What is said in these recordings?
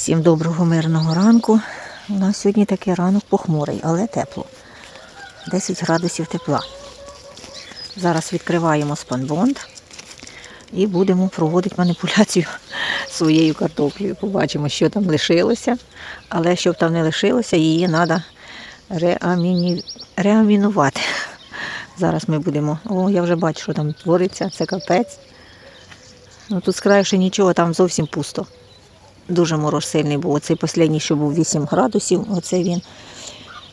Всім доброго мирного ранку. У нас сьогодні такий ранок похмурий, але тепло. 10 градусів тепла. Зараз відкриваємо спанбонд і будемо проводити маніпуляцію своєю картоплею. Побачимо, що там лишилося. Але щоб там не лишилося, її треба реаміні... реамінувати. Зараз ми будемо. О, я вже бачу, що там твориться, це капець. Ну тут з краю ще нічого, там зовсім пусто. Дуже мороз сильний був. Оцей останній, що був 8 градусів, оце він.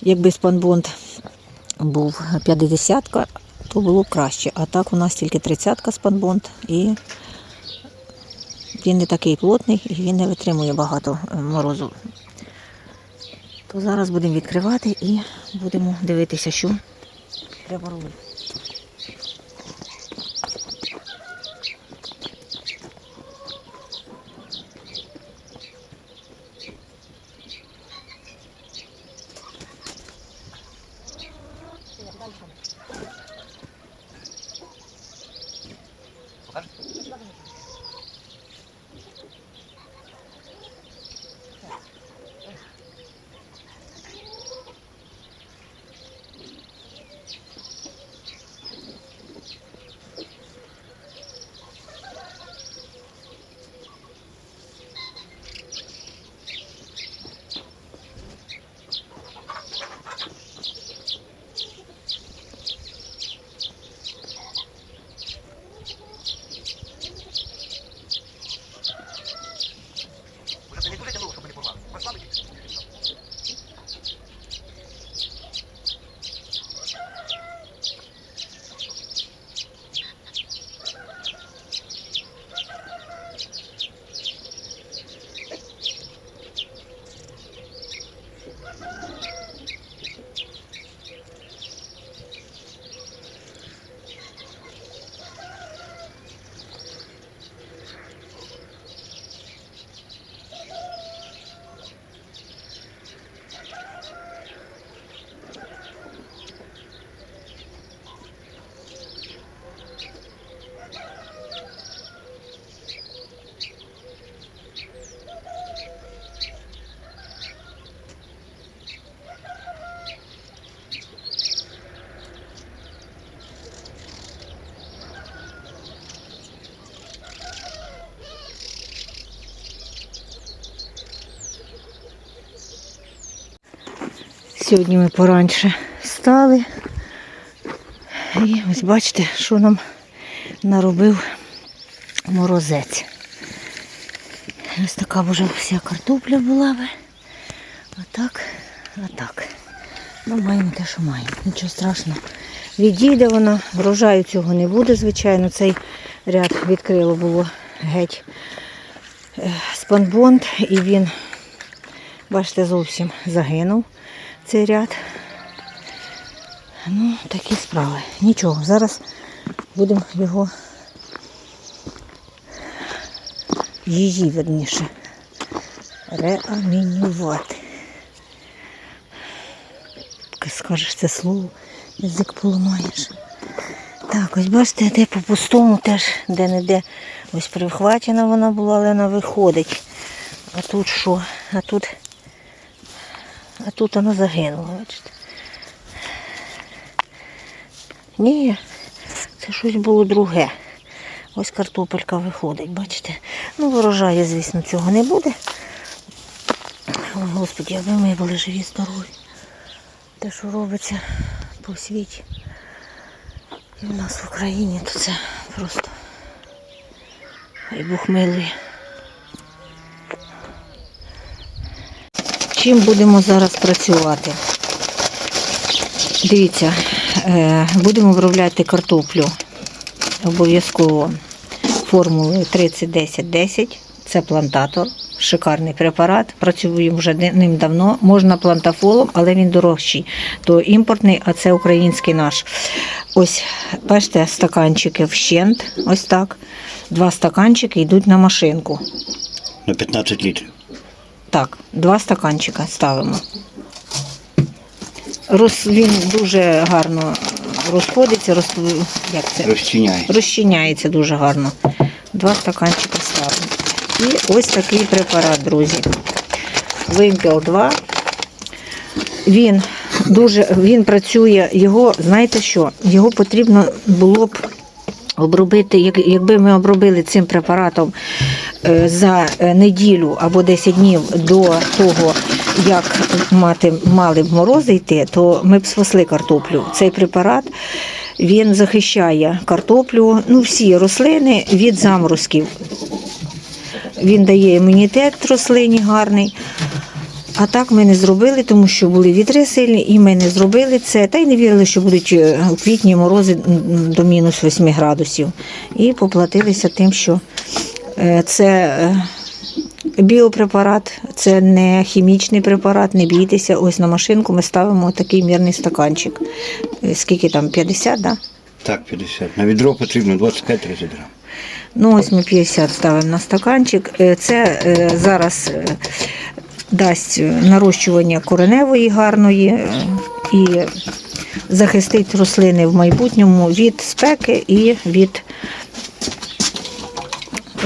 Якби спанбонд був 50 то було б краще. А так у нас тільки 30 спанбонд і він не такий плотний і він не витримує багато е, морозу. То зараз будемо відкривати і будемо дивитися, що треба робити. Сьогодні ми пораньше встали. І ось бачите, що нам наробив морозець. Ось така вже вся картопля була би. А так, а так. Ну, маємо те, що маємо. Нічого страшного. Відійде вона, врожаю цього не буде, звичайно. Цей ряд відкрило було геть е, спанбонд, і він, бачите, зовсім загинув цей ряд. Ну, такі справи. Нічого, зараз будемо його її, верніше, реамінювати. Скажеш це слово, язик поламаєш. Так, ось бачите, де по пустому теж де-не-де. Ось привхвачена вона була, але вона виходить. А тут що? А тут а тут вона загинула, бачите. Ні, це щось було друге. Ось картопелька виходить, бачите. Ну, врожаю, звісно, цього не буде. О, Господи, аби ми були живі, здорові. Те, що робиться по світі. І в нас в Україні, то це просто хай Бог милує. Чим будемо зараз працювати? Дивіться, е, будемо обробляти картоплю обов'язково формулою 30-10-10. Це плантатор, шикарний препарат. Працюємо вже ним давно. Можна плантафолом, але він дорожчий. То імпортний, а це український наш. Ось, бачите, стаканчики вщент. Ось так. Два стаканчики йдуть на машинку. На 15 літрів. Так, два стаканчика ставимо. Роз, він дуже гарно розходиться, роз, як це? Розчиняє. розчиняється дуже гарно. Два стаканчика ставимо. І ось такий препарат, друзі. Вимпел 2. Він дуже він працює, його, знаєте що, його потрібно було б обробити, як- якби ми обробили цим препаратом за е, неділю або 10 днів до того, як мати, мали б морози йти, то ми б спасли картоплю. Цей препарат він захищає картоплю, ну всі рослини від заморозків. Він дає імунітет рослині гарний. А так ми не зробили, тому що були вітри сильні, і ми не зробили це. Та й не вірили, що будуть е, у квітні морози до мінус 8 градусів. І поплатилися тим, що е, це е, біопрепарат, це не хімічний препарат, не бійтеся. Ось на машинку ми ставимо такий мірний стаканчик. Е, Скільки там? 50, да? Так, 50. На відро потрібно 25-30 грам. Ну, ось ми 50 ставимо на стаканчик. Е, Це е, зараз е, дасть е, нарощування кореневої гарної е, і захистить рослини в майбутньому від спеки і від,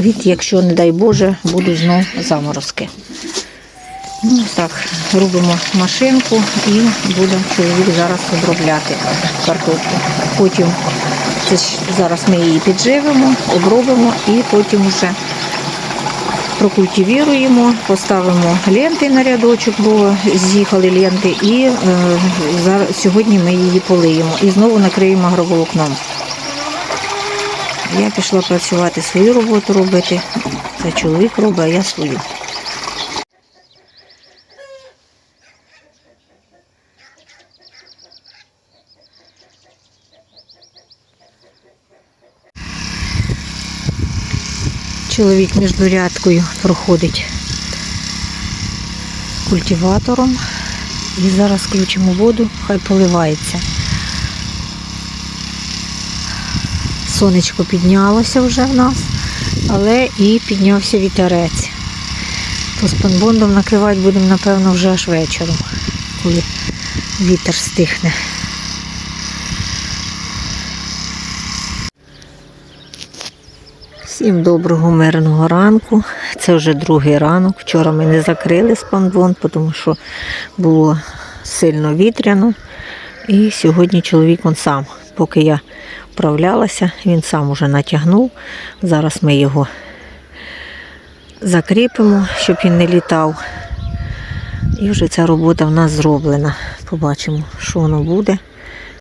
від якщо, не дай Боже, будуть знов заморозки. Ну, так, робимо машинку і буде чоловік зараз обробляти картоплю. Потім це ж зараз ми її підживимо, обробимо і потім вже прокультивіруємо, поставимо ленти на рядочок, бо з'їхали ленти, і е, зараз, сьогодні ми її полиємо і знову накриємо агроволокном. Я пішла працювати свою роботу робити. Це чоловік робить, а я свою. Чоловік між рядкою проходить культиватором. І зараз включимо воду, хай поливається. Сонечко піднялося вже в нас, але і піднявся вітерець. То з панбондом накривати будемо, напевно, вже аж вечором, коли вітер стихне. Всім доброго мирного ранку. Це вже другий ранок. Вчора ми не закрили спанбонд, тому що було сильно вітряно. І сьогодні чоловік он сам, поки я вправлялася, він сам уже натягнув. Зараз ми його закріпимо, щоб він не літав. І вже ця робота в нас зроблена. Побачимо, що воно буде.